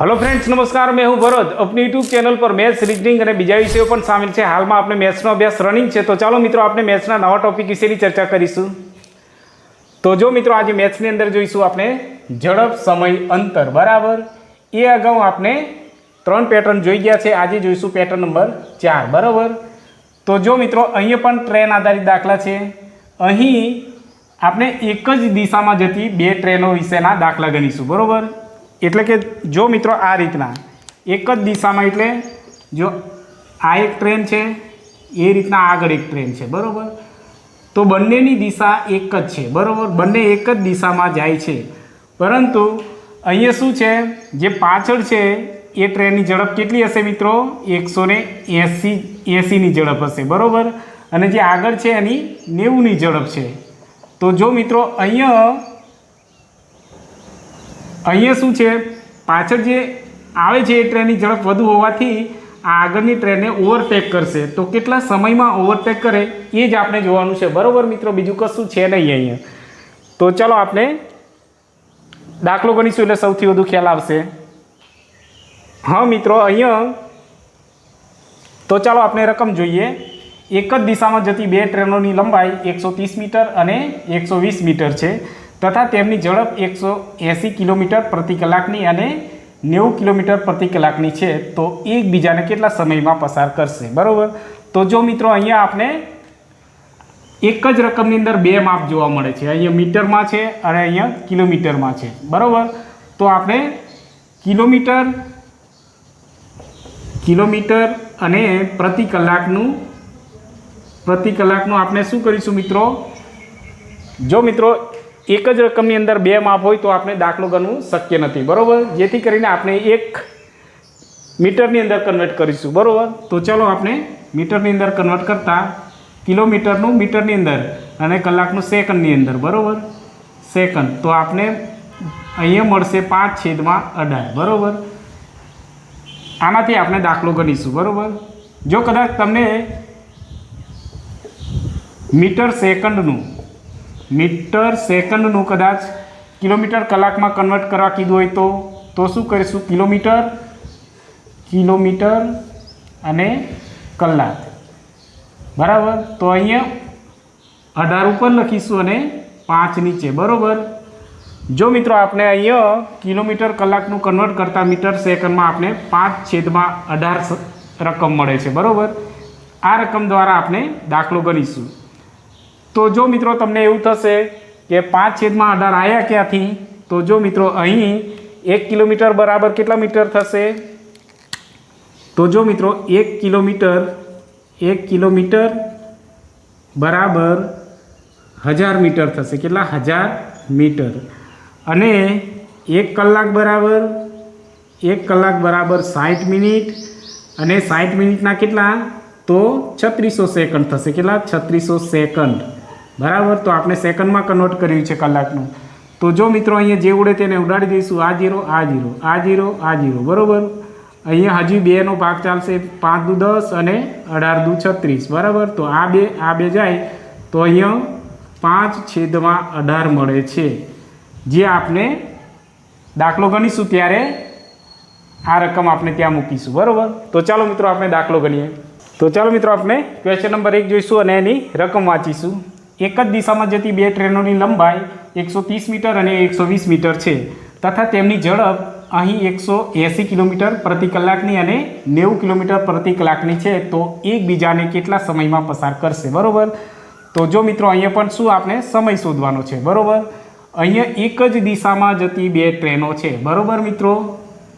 Hello friends નમસ્કાર. મેં હું ભરત. અપની યુટ્યુબ ચેનલ પર મેથ્સ રીઝનિંગ અને બીજા વિષયો પણ સામેલ છે. હાલમાં આપણે મેથ્સનો અભ્યાસ રનિંગ છે. તો ચાલો મિત્રો, આપણે મેથ્સના નવા ટોપિક વિશેની ચર્ચા કરીશું. તો જો મિત્રો, આજે મેથ્સની અંદર જોઈશું આપણે ઝડપ, સમય, અંતર. બરાબર? એ અગાઉ આપણે ત્રણ પેટર્ન જોઈ ગયા છે. આજે જોઈશું પેટર્ન નંબર ચાર. બરાબર? તો જો મિત્રો, અહીંયા પણ ટ્રેન આધારિત દાખલા છે. અહીં આપણે એક જ દિશામાં જતી બે ટ્રેનો વિશેના દાખલા ગણીશું. બરાબર? એટલે કે જો મિત્રો આ રીતના, એક જ દિશામાં એટલે જો આ એક ટ્રેન છે, એ રીતના આગળ એક ટ્રેન છે, બરાબર? તો બંનેની દિશા એક જ છે, બરાબર? બંને એક જ દિશામાં જાય છે. પરંતુ અહીંયા શું છે, જે પાછળ છે, એ ટ્રેનની ઝડપ કેટલી હશે મિત્રો? એકસો ને એંસી, એંસીની ઝડપ હશે, બરાબર? અને જે આગળ છે એની નેવુંની ઝડપ છે. તો જો મિત્રો અહીંયા અહીંયા શું છે? પાછળ જે આવે છે એ ટ્રેનની ઝડપ વધુ હોવાથી આ આગળની ટ્રેનને ઓવરટેક કરશે. તો કેટલા સમયમાં ઓવરટેક કરે એ જ આપણે જોવાનું છે. બરાબર મિત્રો, બીજું કશું છે નહીં અહીંયા. તો ચલો આપણે દાખલો ગણીશું એટલે સૌથી વધુ ખ્યાલ આવશે. હા મિત્રો, અહીંયા તો ચાલો આપણે રકમ જોઈએ. એક જ દિશામાં જતી બે ટ્રેનોની લંબાઈ એકસો મીટર અને એકસો મીટર છે. તથા તેમની ઝડપ એકસો એંસી કિલોમીટર પ્રતિ કલાકની અને નેવું કિલોમીટર પ્રતિ કલાકની છે. તો એકબીજાને કેટલા સમયમાં પસાર કરશે? બરાબર? તો જો મિત્રો અહીંયા આપણે એક જ રકમની અંદર બે માપ જોવા મળે છે. અહીંયા મીટરમાં છે અને અહીંયા કિલોમીટરમાં છે. બરાબર? તો આપણે કિલોમીટર કિલોમીટર અને પ્રતિ કલાકનું પ્રતિ કલાકનું આપણે શું કરીશું મિત્રો? જો મિત્રો એક જ રકમની અંદર બે માપ હોય તો આપણે દાખલો ગણવું શક્ય નથી, બરાબર? જેથી કરીને આપણે એક મીટરની અંદર કન્વર્ટ કરીશું, બરાબર? તો ચલો આપણે મીટરની અંદર કન્વર્ટ કરતાં કિલોમીટરનું મીટરની અંદર અને કલાકનું સેકન્ડની અંદર, બરાબર? સેકન્ડ, તો આપણે અહીંયા મળશે પાંચ છેદમાં અઢાર, બરાબર? આનાથી આપણે દાખલો ગણીશું, બરાબર? જો કદાચ તમને મીટર સેકન્ડનું મીટર સેકન્ડનું કદાચ કિલોમીટર કલાકમાં કન્વર્ટ કરવા કીધું હોય તો તો શું કરીશું? કિલોમીટર કિલોમીટર અને કલાક. બરાબર? તો અહીંયા અઢાર ઉપર લખીશું અને પાંચ નીચે. બરાબર? જો મિત્રો આપણે અહીંયા કિલોમીટર કલાકનું કન્વર્ટ કરતાં મીટર સેકન્ડમાં આપણે પાંચ છેદમાં અઢાર રકમ મળે છે. બરાબર? આ રકમ દ્વારા આપણે દાખલો ગણીશું. તો જો મિત્રો તમને એવું થશે કે પાંચ છેદમાં અઢાર આવ્યા ક્યાંથી? તો જો મિત્રો અહીં એક કિલોમીટર બરાબર કેટલા મીટર થશે? તો જો મિત્રો એક કિલોમીટર એક કિલોમીટર બરાબર હજાર મીટર થશે. કેટલા? હજાર મીટર. અને એક કલાક બરાબર, એક કલાક બરાબર સાઠ મિનિટ. અને સાઠ મિનિટના કેટલા? તો છત્રીસો સેકન્ડ થશે. કેટલા? છત્રીસો સેકન્ડ. બરાબર? તો આપણે સેકન્ડમાં કન્વર્ટ કર્યું છે કલાકનું. તો જો મિત્રો અહીંયા જે ઉડે તેને ઉડાડી દઈશું. આ જીરો આ જીરો આ જીરો આ જીરો બરાબર? અહીંયા હજી બેનો ભાગ ચાલશે પાંચ દુ દસ અને અઢાર દુ છત્રીસ. બરાબર? તો આ બે આ બે જાય. તો અહીંયા પાંચ છેદમાં અઢાર મળે છે. જે આપણે દાખલો ગણીશું ત્યારે આ રકમ આપણે ત્યાં મૂકીશું. બરાબર? તો ચાલો મિત્રો આપણે દાખલો ગણીએ. તો ચાલો મિત્રો આપણે ક્વેશ્ચન નંબર એક જોઈશું અને એની રકમ વાંચીશું. એક જ દિશામાં જતી બે ટ્રેનોની લંબાઈ એકસો ત્રીસ મીટર અને એકસો વીસ મીટર છે. તથા તેમની ઝડપ અહીં એકસો એંસી કિલોમીટર પ્રતિ કલાકની અને નેવું કિલોમીટર પ્રતિ કલાકની છે. તો એકબીજાને કેટલા સમયમાં પસાર કરશે? બરાબર? તો જો મિત્રો અહીંયા પણ શું આપણે સમય શોધવાનો છે? બરાબર? અહીંયા એક જ દિશામાં જતી બે ટ્રેનો છે. બરાબર મિત્રો?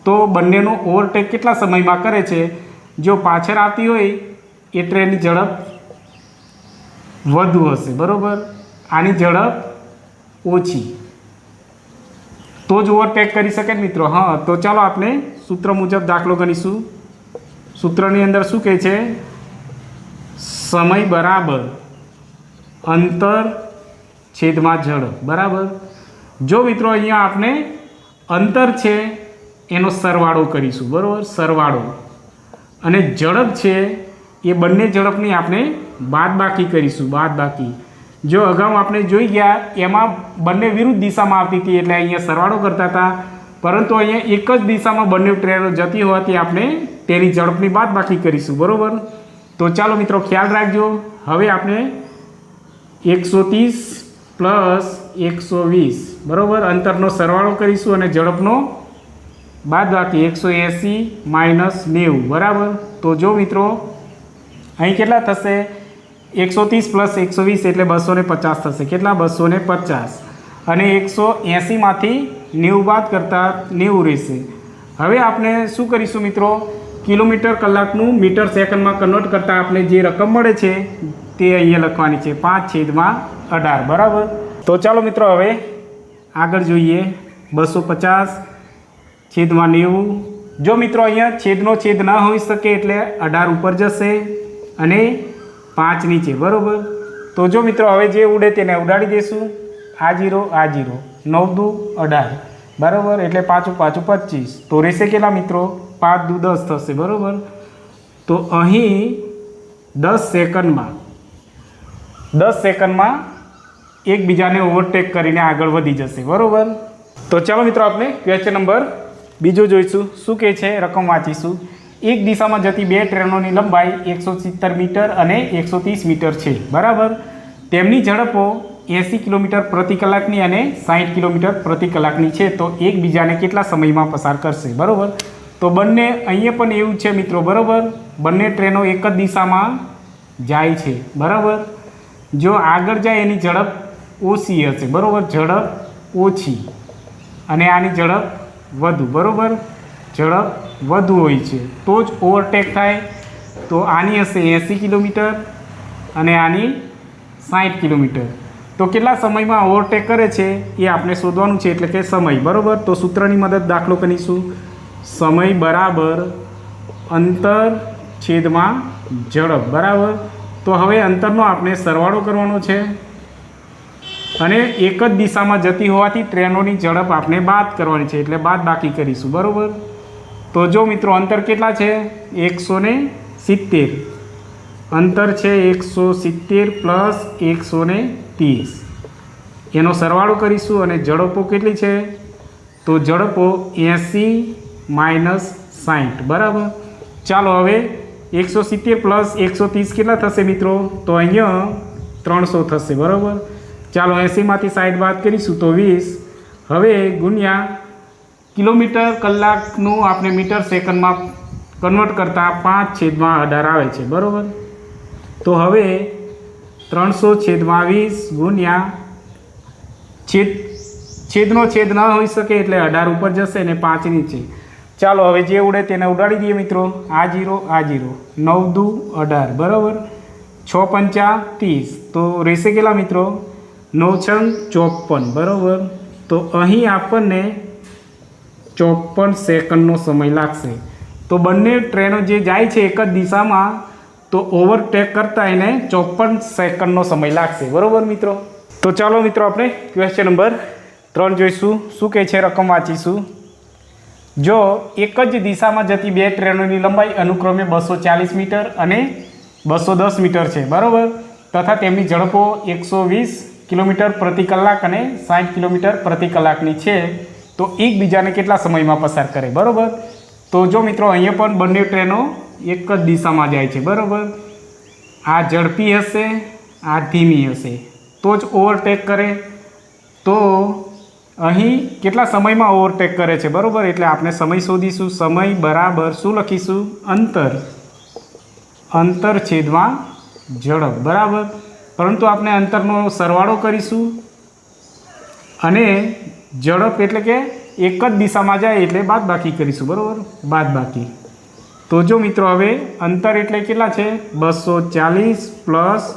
તો બંનેનો ઓવરટેક કેટલા સમયમાં કરે છે? જો પાછળ આવતી હોય એ ટ્રેનની ઝડપ વધુ હશે, બરાબર? આની ઝડપ ઓછી. તો જ ઓવરટેક કરી શકે મિત્રો. હા, તો ચાલો આપણે સૂત્ર મુજબ દાખલો ગણીશું. સૂત્રની અંદર શું કહે છે? સમય બરાબર, અંતર છેદમાં ઝડપ બરાબર? જો મિત્રો અહીંયા આપણે અંતર છે, એનો સરવાળો કરીશું. બરાબર? સરવાળો. અને ઝડપ છે, એ બંને ઝડપની આપણે બાદબાકી કરીશું, બાદ બાકી. જો અગાઉ આપણે જોઈ ગયા, એમાં બંને વિરુદ્ધ દિશામાં આવતી હતી એટલે અહીંયા સરવાળો કરતા હતા. પરંતુ અહીંયા એક જ દિશામાં બંને ટ્રેનો જતી હોવાથી આપણે તેની ઝડપની બાદ બાકી કરીશું, બરાબર? તો ચાલો મિત્રો, ખ્યાલ રાખજો. હવે આપણે એકસો ત્રીસ પ્લસ એકસો વીસ, બરાબર? અંતરનો સરવાળો કરીશું અને ઝડપનો બાદ બાકી, એકસો એંસી માઇનસ નેવું, બરાબર? તો જો મિત્રો, અહીં કેટલા થશે? એકસો ત્રીસ પ્લસ એકસો વીસ એટલે બસો પચાસ થશે. કેટલા? બસો પચાસ. અને એકસો એંસીમાંથી નેવું બાદ કરતાં નેવું રહેશે. હવે આપણે શું કરીશું મિત્રો? કિલોમીટર કલાકનું મીટર સેકન્ડમાં કન્વર્ટ કરતાં આપણે જે રકમ મળે છે, તે અહીંયા લખવાની છે. પાંચ છેદમાં અઢાર. બરાબર? તો ચાલો મિત્રો હવે આગળ જોઈએ. બસો પચાસ છેદમાં નેવું. જો મિત્રો અહીંયા છેદનો છેદ ન હોઈ શકે એટલે અઢાર ઉપર જશે અને પાંચ નીચે, બરાબર? તો જો મિત્રો, હવે જે ઉડે તેને ઉડાડી દઈશું આ જીરો આ જીરો. નવ દુ અઢાર. બરાબર? એટલે પાછું પાછું પચીસ. તો રહેશે કેટલા મિત્રો? પાંચ દુ દસ થશે, બરાબર? તો અહીં દસ સેકન્ડમાં દસ સેકન્ડમાં એકબીજાને ઓવરટેક કરીને આગળ વધી જશે, બરાબર? તો ચાલો મિત્રો, આપણે ક્વેશ્ચન નંબર બીજો જોઈશું. શું કહે છે? રકમ વાંચીશું. એક દિશામાં જતી બે ટ્રેનોની લંબાઈ એકસો સિત્તેર મીટર અને એકસો ત્રીસ મીટર છે. બરાબર? તેમની ઝડપો એંસી કિલોમીટર પ્રતિ કલાકની અને સાઠ કિલોમીટર પ્રતિ કલાકની છે. તો એકબીજાને કેટલા સમયમાં પસાર કરશે? બરાબર? તો બંને અહીંયા પણ એવું છે મિત્રો, બરાબર? બંને ટ્રેનો એક જ દિશામાં જાય છે. બરાબર? જો આગળ જાય એની ઝડપ ઓછી હશે. બરાબર? ઝડપ ઓછી અને આની ઝડપ વધુ. બરાબર? ઝડપ વધુ હોય છે. તો જ ઓવરટેક થાય. તો આની હશે એંસી કિલોમીટર અને આની સાઠ કિલોમીટર. તો કેટલા સમયમાં ઓવરટેક કરે છે એ આપણે શોધવાનું છે એટલે કે સમય. બરાબર? તો સૂત્રની મદદ દાખલો કરીશું. સમય બરાબર અંતર છેદમાં ઝડપ બરાબર? તો હવે અંતરનો આપણે સરવાળો કરવાનો છે. અને એક જ દિશામાં જતી હોવાથી ટ્રેનોની ઝડપ આપણે બાદ કરવાની છે એટલે બાદ બાકી કરીશું. બરાબર? તો જો મિત્રો અંતર કેટલા છે? એકસો ને સિત્તેર. અંતર છે એકસો સિત્તેર પ્લસ એકસો ને ત્રીસ. એનો સરવાળો કરીશું અને ઝડપો કેટલી છે? તો ઝડપો એંસી માઇનસ સાઠ બરાબર? ચાલો હવે એકસો સિત્તેર પ્લસ એકસો ત્રીસ કેટલા થશે મિત્રો? તો અહીંયા ત્રણસો થશે. બરાબર? ચાલો એંસીમાંથી સાઠ બાદ કરીશું તો વીસ. હવે ગુણ્યા કિલોમીટર કલાકનું આપણે મીટર સેકન્ડમાં કન્વર્ટ કરતાં પાંચ છેદમાં અઢાર આવે છે, બરાબર? તો હવે ત્રણસો છેદમાં વીસ ગુણ્યા છેદ, છેદનો છેદ ન હોઈ શકે એટલે અઢાર ઉપર જશે ને પાંચ નીચે. ચાલો, હવે જે ઉડે તેને ઉડાડી દઈએ મિત્રો. આ જીરો આ જીરો. નવ દુ અઢાર, બરાબર? છ પંચા ત્રીસ. તો રહેશે કેટલા મિત્રો? નવ છંગ ચોપન, બરાબર? તો અહીં આપણને ચોપન સેકન્ડનો સમય લાગશે. તો બંને ટ્રેનો જે જાય છે એક જ દિશામાં, તો ઓવરટેક કરતાં એને ચોપન સેકન્ડનો સમય લાગશે. બરાબર મિત્રો? તો ચાલો મિત્રો આપણે ક્વેશ્ચન નંબર ત્રણ જોઈશું. શું કહે છે? રકમ વાંચીશું. જો એક જ દિશામાં જતી બે ટ્રેનોની લંબાઈ અનુક્રમે બસો ચાલીસ મીટર અને બસો દસ મીટર છે. બરાબર? તથા તેમની ઝડપો એકસો વીસ કિલોમીટર પ્રતિ કલાક અને સાઠ કિલોમીટર પ્રતિ કલાકની છે. તો એકબીજાને કેટલા સમયમાં પસાર કરે, બરાબર? તો જો મિત્રો, અહીંયા પણ બંને ટ્રેનો એક જ દિશામાં જાય છે, બરાબર? આ ઝડપી હશે, આ ધીમી હશે. તો જ ઓવરટેક કરે. તો અહીં કેટલા સમયમાં ઓવરટેક કરે છે, બરાબર? એટલે આપણે સમય શોધીશું, સમય બરાબર શું લખીશું? અંતર. અંતર છેદમાં ઝડપ, બરાબર? પરંતુ આપણે અંતરનો સરવાળો કરીશું. અને ઝડપ એટલે કે એક જ દિશામાં જાય એટલે બાદ બાકી કરીશું, બરાબર? બાદ બાકી તો જો મિત્રો હવે અંતર એટલે કેટલા છે? બસો ચાલીસ પ્લસ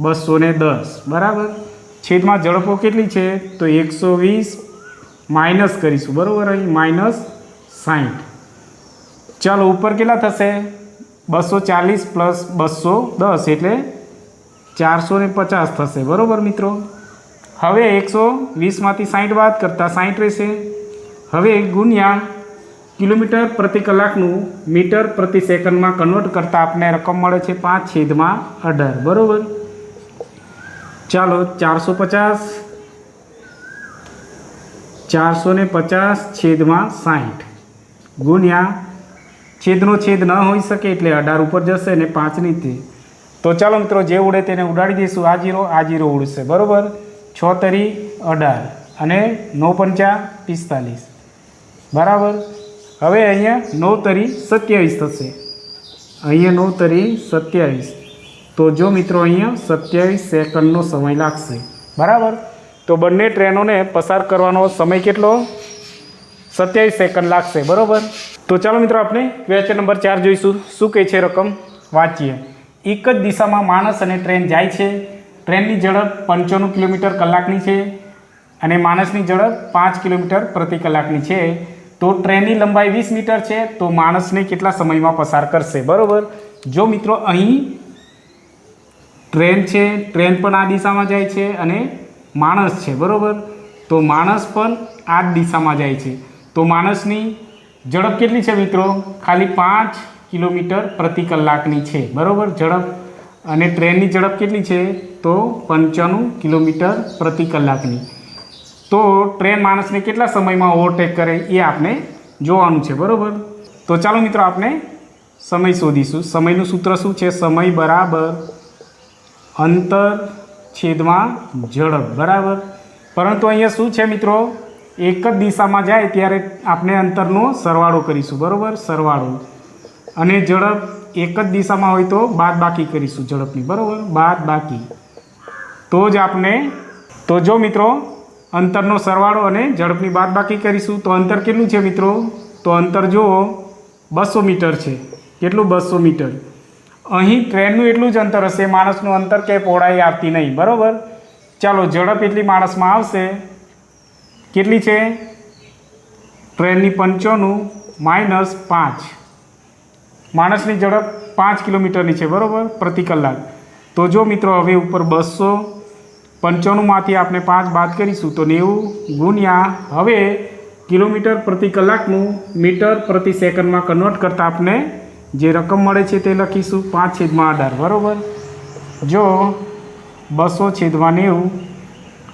બસો ને દસ, બરાબર? છેદમાં ઝડપો કેટલી છે? તો એકસો વીસ માઇનસ કરીશું, બરાબર? અહીં માઇનસ સાઠ ચાલો, ઉપર કેટલા થશે? બસો ચાલીસ પ્લસ બસો દસ એટલે ચારસો પચાસ થશે, બરાબર મિત્રો? હવે એકસો વીસમાંથી સાઠ બાદ કરતાં સાઠ રહેશે. હવે ગુણ્યા કિલોમીટર પ્રતિ કલાકનું મીટર પ્રતિ સેકન્ડમાં કન્વર્ટ કરતાં આપને રકમ મળે છે પાંચ છેદમાં અઢાર. બરાબર? ચાલો, ચારસો પચાસ, ચારસો ને પચાસ છેદમાં સાઠ ગુણ્યા છેદનો છેદ ન હોઈ શકે એટલે અઢાર ઉપર જશે ને પાંચની તે તો ચાલો મિત્રો, જે ઉડે તેને ઉડાડી દઈશું. આ જીરો આ જીરો ઉડશે. બરાબર? છ તરી અઢાર અને નવ પંચા પિસ્તાલીસ. બરાબર? હવે અહીંયા નવ તરી સત્યાવીસ થશે. અહીંયા નવ તરી સત્યાવીસ. તો જો મિત્રો અહીંયા સત્યાવીસ સેકન્ડનો સમય લાગશે. બરાબર? તો બંને ટ્રેનોને પસાર કરવાનો સમય કેટલો? સત્યાવીસ સેકન્ડ લાગશે. બરાબર? તો ચાલો મિત્રો આપણે ક્વેશ્ચન નંબર ચાર જોઈશું. શું કહે છે રકમ? વાંચીએ. એક જ દિશામાં માણસ અને ટ્રેન જાય છે. ટ્રેનની ઝડપ પંચાણું કિલોમીટર કલાકની છે અને માણસની ઝડપ પાંચ કિલોમીટર પ્રતિ કલાકની છે. તો ટ્રેનની લંબાઈ વીસ મીટર છે, તો માણસને કેટલા સમયમાં પસાર કરશે? બરાબર? જો મિત્રો અહીં ટ્રેન છે, ટ્રેન પણ આ દિશામાં જાય છે અને માણસ છે, બરાબર? તો માણસ પણ આ જ દિશામાં જાય છે. તો માણસની ઝડપ કેટલી છે મિત્રો? ખાલી પાંચ કિલોમીટર પ્રતિ કલાકની છે, બરાબર? ઝડપ અને ટ્રેનની ઝડપ કેટલી છે? તો પંચાણું કિલોમીટર પ્રતિ કલાકની. તો ટ્રેન માણસને કેટલા સમયમાં ઓવરટેક કરે એ આપણે જોવાનું છે, બરાબર? તો ચાલો મિત્રો આપણે સમય શોધીશું. સમયનું સૂત્ર શું છે? સમય બરાબર અંતર છેદમાં ઝડપ, બરાબર? પરંતુ અહીંયા શું છે મિત્રો? એક જ દિશામાં જાય ત્યારે આપણે અંતરનો સરવાળો કરીશું, બરાબર? સરવાળો. અને ઝડપ એક જ દિશામાં હોય તો બાદ બાકી કરીશું ઝડપની, બરાબર? બાદ બાકી તો જ આપણે તો જો મિત્રો, અંતરનો સરવાળો અને ઝડપની બાદ બાકી કરીશું. તો અંતર કેટલું છે મિત્રો? તો અંતર જુઓ, બસો મીટર છે. કેટલું? બસો મીટર. અહીં ટ્રેનનું એટલું જ અંતર હશે, માણસનું અંતર કે પહોળાઈ આવતી નહીં, બરાબર? ચાલો, ઝડપ એટલી માણસમાં આવશે. કેટલી છે? ટ્રેનની પંચોનું માઇનસ પાંચ. માણસની ઝડપ પાંચ કિલોમીટરની છે, બરાબર? પ્રતિ કલાક. તો જો મિત્રો, હવે ઉપર બસો પંચાણુંમાંથી આપણે પાંચ બાદ કરીશું તો નેવું ગુણ્યા હવે કિલોમીટર પ્રતિ કલાકનું મીટર પ્રતિ સેકન્ડમાં કન્વર્ટ કરતાં આપણે જે રકમ મળે છે તે લખીશું પાંચ છેદમાં અઢાર, બરાબર? જો બસો છેદમાં નેવું,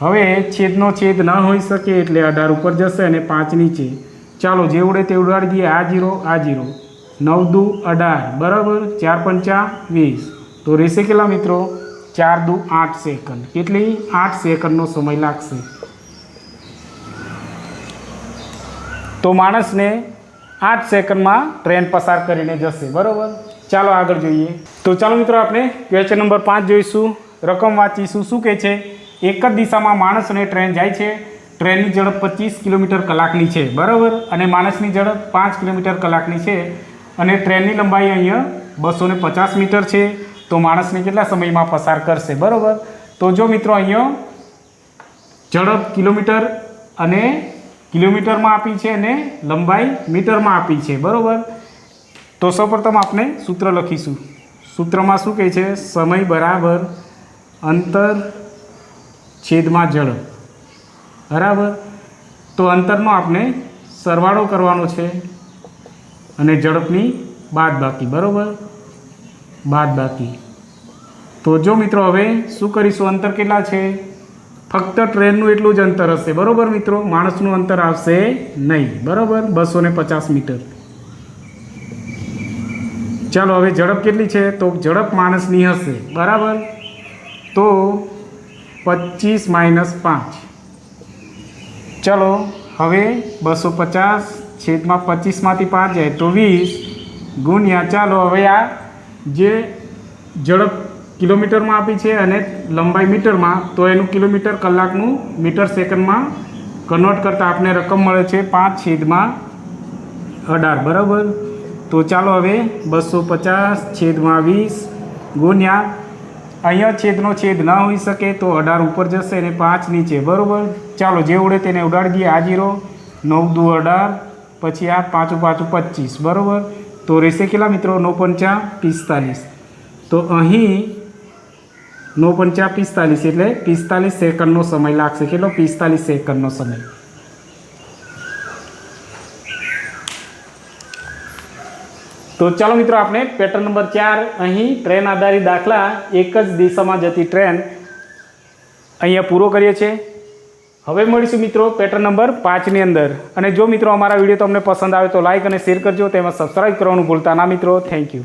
હવે છેદનો છેદ ન હોઈ શકે એટલે અઢાર ઉપર જશે અને પાંચ નીચે. ચાલો જે ઉડે તે ઉડાડી દઈએ આ જીરો આ જીરો. નવ દુ અઢાર, બરાબર? ચાર પંચા વીસ. તો રહેશે કેટલા મિત્રો? ચાર દુ આઠ સેકન્ડ. કેટલી આઠ સેકન્ડનો સમય લાગશે. તો માણસને આઠ સેકન્ડમાં ટ્રેન પસાર કરીને જશે. બરાબર? ચાલો આગળ જોઈએ. તો ચાલો મિત્રો આપણે ક્વેશ્ચન નંબર પાંચ જોઈશું. રકમ વાંચીશું. શું કહે છે? એક જ દિશામાં માણસ અને ટ્રેન જાય છે. ટ્રેનની ઝડપ પચીસ કિલોમીટર કલાકની છે. બરાબર? અને માણસની ઝડપ પાંચ કિલોમીટર કલાકની છે. અને ટ્રેનની લંબાઈ અહીંયા બસો પચાસ મીટર છે. તો માણસને કેટલા સમયમાં પસાર કરશે, બરાબર? તો જો મિત્રો અહીંયા ઝડપ કિલોમીટર અને કિલોમીટરમાં આપી છે અને લંબાઈ મીટરમાં આપી છે, બરાબર? તો સૌપ્રથમ આપણે સૂત્ર લખીશું. સૂત્રમાં શું કહે છે? સમય બરાબર અંતર છેદમાં ઝડપ બરાબર? તો અંતરનો આપણે સરવાળો કરવાનો છે અને ઝડપની બાદ બાકી બરાબર? બાદ બાકી તો જો મિત્રો હવે શું કરીશું? અંતર કેટલા છે? ફક્ત ટ્રેનનું એટલું જ અંતર હશે. બરાબર મિત્રો? માણસનું અંતર આવશે નહીં. બરાબર? બસો ને પચાસ મીટર. ચાલો, હવે ઝડપ કેટલી છે? તો ઝડપ માણસની હશે. બરાબર? તો પચીસ માઇનસ પાંચ. ચાલો, હવે બસો પચાસ છેદમાં પચીસમાંથી પાંચ જાય તો વીસ ગુણ્યા, ચાલો, હવે આ જે ઝડપ કિલોમીટરમાં આપી છે અને લંબાઈ મીટરમાં, તો એનું કિલોમીટર કલાકનું મીટર સેકન્ડમાં કન્વર્ટ કરતાં આપને રકમ મળે છે પાંચ છેદમાં અઢાર, બરાબર? તો ચાલો હવે બસો પચાસ છેદમાં વીસ ગુણ્યા, અહીંયા છેદનો છેદ ન હોઈ શકે તો અઢાર ઉપર જશે અને પાંચ નીચે, બરાબર? ચાલો જે ઉડે તેને ઉડાડી દઈએ આ જીરો, નવ દુ અઢાર, પછી આ પાંચું પાંચું પચીસ, બરાબર? તો રહેશે કેટલા મિત્રો? નો પંચા પિસ્તાલીસ. તો અહીં નો પંચા પિસ્તાલીસ એટલે પિસ્તાલીસ સેકન્ડનો સમય લાગશે. કેટલો? પિસ્તાલીસ સેકન્ડનો સમય. તો ચાલો મિત્રો, આપણે પેટર્ન નંબર ચાર અહીં ટ્રેન આધારિત દાખલા એક જ દિશામાં જતી ટ્રેન અહીંયા પૂરો કરીએ છીએ. હવે મળીશું મિત્રો પેટર્ન નંબર પાંચની અંદર. અને જો મિત્રો અમારા વીડિયો તમને પસંદ આવે તો લાઇક અને શેર કરજો. તેમાં સબસ્ક્રાઇબ કરવાનું ભૂલતા ના મિત્રો. Thank you